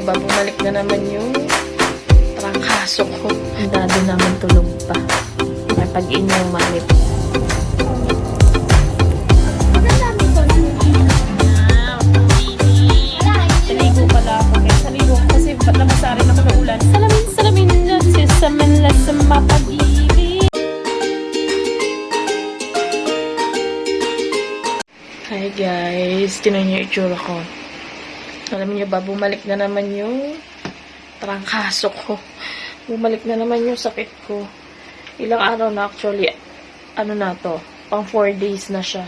niyo ba, bumalik na naman yung trangkaso ko. Ang dado naman tulog pa. May pag-inuman nito. Saligo pala ako. Kaya saligo ko kasi namasarin ako ng ulan. Salamin, salamin na sisamin na sa mapag-ibig. Hi guys, tinan niyo yung itsura ko. Alam niyo ba, bumalik na naman yung trangkaso ko. Bumalik na naman yung sakit ko. Ilang araw na actually, ano na to, pang 4 days na siya.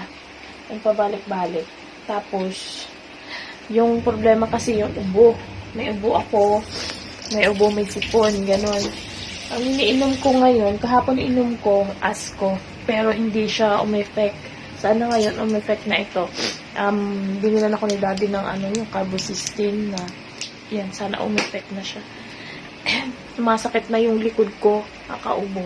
Ang pabalik-balik. Tapos, yung problema kasi yung ubo. May ubo ako, may ubo, may sipon, ganun. Ang iniinom ko ngayon, kahapon inom ko, asko, pero hindi siya umeffect. Sana ngayon umeffect na ito. Um, binilan ako ni daddy ng ano, yung carbocysteine na, yan, sana umeffect na siya. Sumasakit na yung likod ko, kakaubo.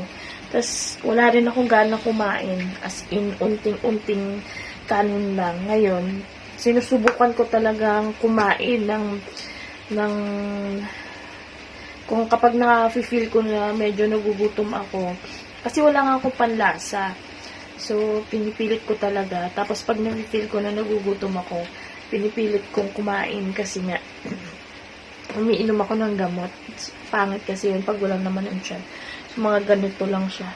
Tapos, wala rin akong gana kumain. As in, unting-unting kanin lang. Ngayon, sinusubukan ko talagang kumain ng ng kung kapag na-feel ko na medyo nagugutom ako kasi wala nga akong panlasa so pinipilit ko talaga tapos pag na-feel ko na nagugutom ako pinipilit kong kumain kasi nga umiinom ako ng gamot pangit kasi yun pag walang naman ang tiyan so, mga ganito lang siya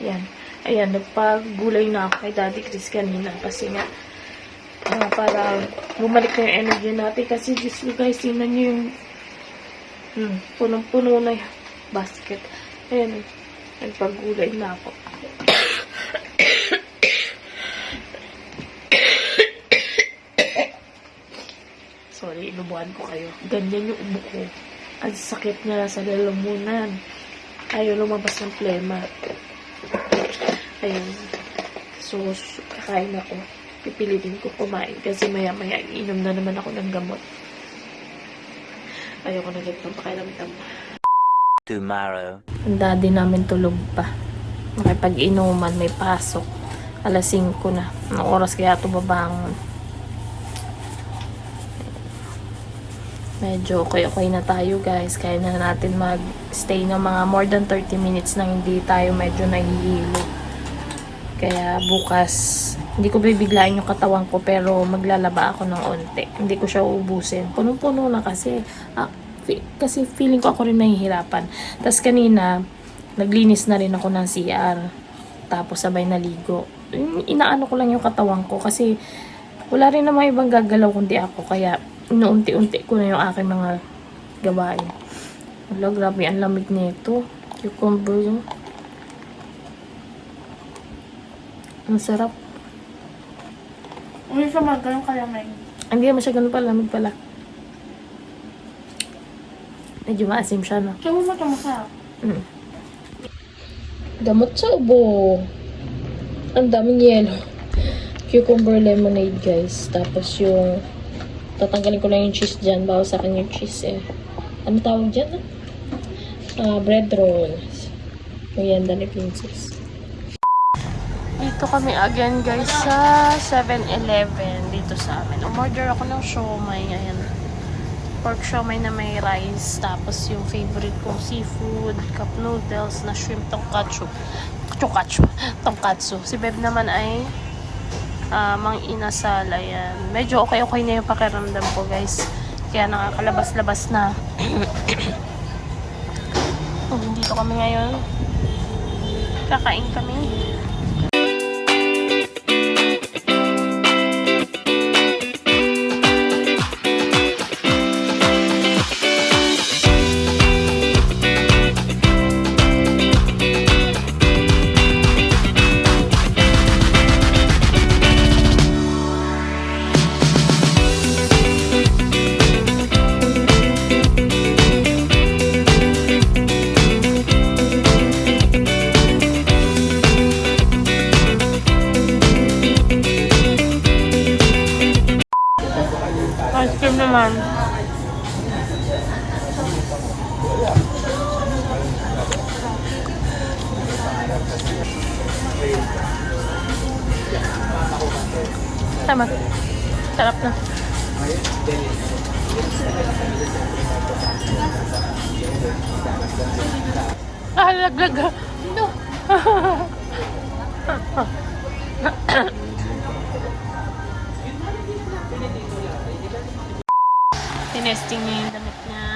yan ayan nagpagulay na ako kay Daddy Chris kanina kasi nga Ah, para bumalik na yung energy natin. Kasi just you guys, tingnan nyo yung hmm, punong-puno na yung basket. Ayan, nagpagulay na ako. Sorry, inubuhan ko kayo. Ganyan yung ubo ko. Ang sakit niya sa lalamunan. Ayaw lumabas ng plema. Ayun. So, kakain ako pipilitin ko kumain kasi maya-maya iinom na naman ako ng gamot. Ayoko na ganito pakiramdam. tomorrow. Ang daddy namin tulog pa. Makipag-inuman, may pasok. Alas 5 na. Anong oras kaya ito babangon? Medyo okay-okay na tayo guys. Kaya na natin mag-stay ng mga more than 30 minutes nang hindi tayo medyo nahihilo. Kaya bukas, hindi ko bibiglain yung katawan ko pero maglalaba ako ng onte. Hindi ko siya uubusin. Punong-puno na kasi. Ah, kasi feeling ko ako rin nahihirapan. Tapos kanina, naglinis na rin ako ng CR. Tapos sabay naligo. Inaano ko lang yung katawan ko kasi wala rin naman ibang gagalaw kundi ako. Kaya inuunti-unti ko na yung aking mga gawain. Wala, grabe ang lamig nito. Cucumber yung... Ang sarap. Hindi siya magano'ng kalamay. Hindi naman siya ganun pala, lamig pala. Medyo maasim siya, no? Siya mo masarap. Mm. Gamot sa ubo. Ang daming yelo. Cucumber lemonade, guys. Tapos yung... Tatanggalin ko lang yung cheese dyan. Bawa sa akin yung cheese, eh. Ano tawag dyan, ah? Ah, bread rolls. Merienda ni Princess. Dito kami again, guys, sa 7-Eleven dito sa amin. Umorder ako ng siomay. Ayan. Pork siomay na may rice. Tapos yung favorite kong seafood, cup noodles na shrimp tonkatsu. Tonkatsu. Tonkatsu. Si Beb naman ay ah, mang inasal. Ayan. Medyo okay-okay na yung pakiramdam ko, guys. Kaya nakakalabas-labas na. Hmm, Dito kami ngayon. Kakain kami. naman. Tama. Sarap na. Ah, laglag. Ah. No. Tinesting niya yung damit niya.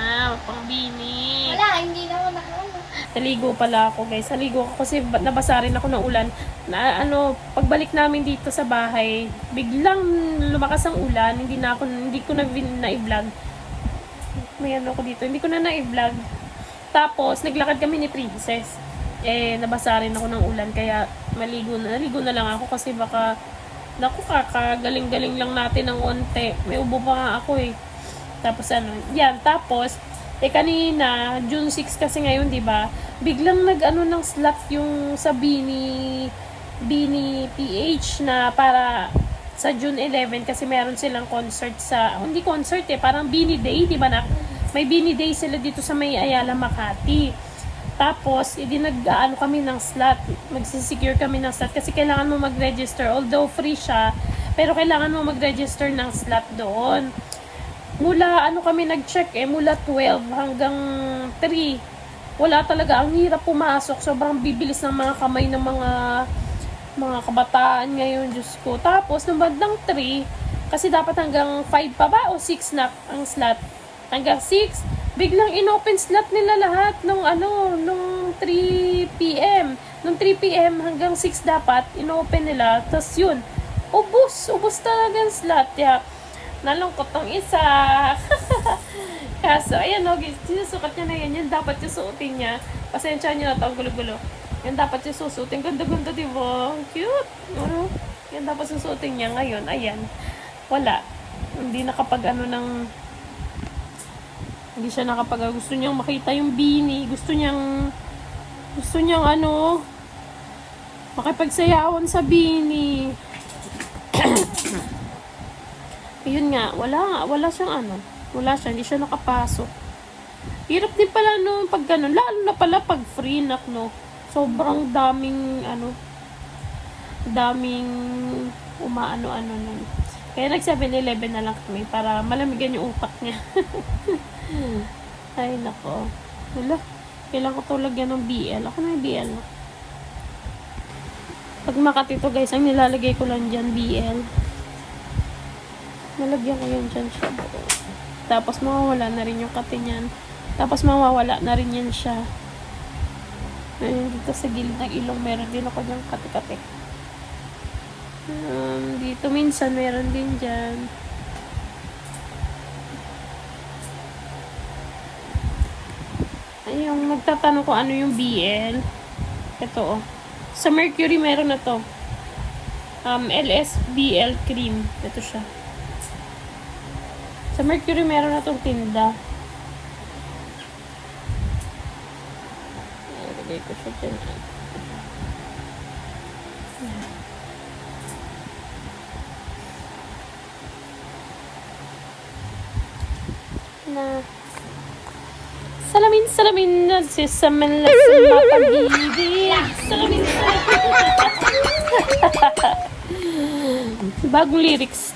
Pang bini. Wala, hindi naman nakaano. Naligo pala ako guys. Naligo ako kasi ba- nabasa rin ako ng ulan. Na ano, pagbalik namin dito sa bahay, biglang lumakas ang ulan. Hindi na ako, hindi ko na, vin- na-vlog. May ano ko dito. Hindi ko na na-vlog. Tapos, naglakad kami ni Princess. Eh, nabasa rin ako ng ulan. Kaya, maligo na. Naligo na lang ako kasi baka, naku, kakagaling-galing lang natin ng onte. May ubo pa nga ako eh. Tapos ano, yan. Tapos, eh kanina, June 6 kasi ngayon, di ba? Biglang nag-ano ng slot yung sa Bini, Bini PH na para sa June 11 kasi meron silang concert sa, hindi concert eh, parang Bini Day, di ba na? May Bini Day sila dito sa may Ayala, Makati. Tapos, hindi nag-ano kami ng slot. Magsisecure kami ng slot kasi kailangan mo mag-register. Although free siya, pero kailangan mo mag-register ng slot doon mula ano kami nag-check eh, mula 12 hanggang 3. Wala talaga, ang hirap pumasok. Sobrang bibilis ng mga kamay ng mga mga kabataan ngayon, Diyos ko. Tapos, nung bandang 3, kasi dapat hanggang 5 pa ba o 6 na ang slot? Hanggang 6, biglang inopen slot nila lahat nung ano, nung 3 p.m. Nung 3 p.m. hanggang 6 dapat, inopen nila. Tapos yun, ubus, ubus talaga ang slot. Yeah nalungkot tong isa. Kaso, ayan o, sinusukat niya na yan. Yan dapat yung suotin niya. Pasensya niyo na to, ang gulo-gulo. Yan dapat yung susutin. Ganda-ganda, di ba? Cute. Ano? Yan dapat susutin niya ngayon. Ayan. Wala. Hindi nakapag ano ng... Hindi siya nakapag... Gusto niyang makita yung bini. Gusto niyang... Gusto niyang ano... Makipagsayawan sa bini. Yun nga, wala wala siyang ano, wala siya, hindi siya nakapasok. Hirap din pala no, pag ganun, lalo na pala pag free nak no, sobrang daming ano, daming umaano-ano nun. Kaya nag 7-Eleven na lang kami para malamigan yung utak niya. Ay nako, wala, kailangan ko to lagyan ng BL. Ako na yung BL no. Pag Makati to guys, ang nilalagay ko lang dyan BL. Nalagyan ko yan dyan siya. Tapos mawawala na rin yung kate niyan. Tapos mawawala na rin yan siya. Ayun, dito sa gilid ng ilong, meron din ako dyan kate-kate. Um, dito minsan meron din dyan. Ayun, magtatanong ko ano yung BL. Ito oh. Sa Mercury meron na to. Um, LSBL cream. Ito siya. Sa Mercury meron na tong tinda. Ilagay ko siya dyan. Na. Salamin, salamin, nagsisaman lang sa mapag-ibig. Salamin, salamin. Bagong lyrics.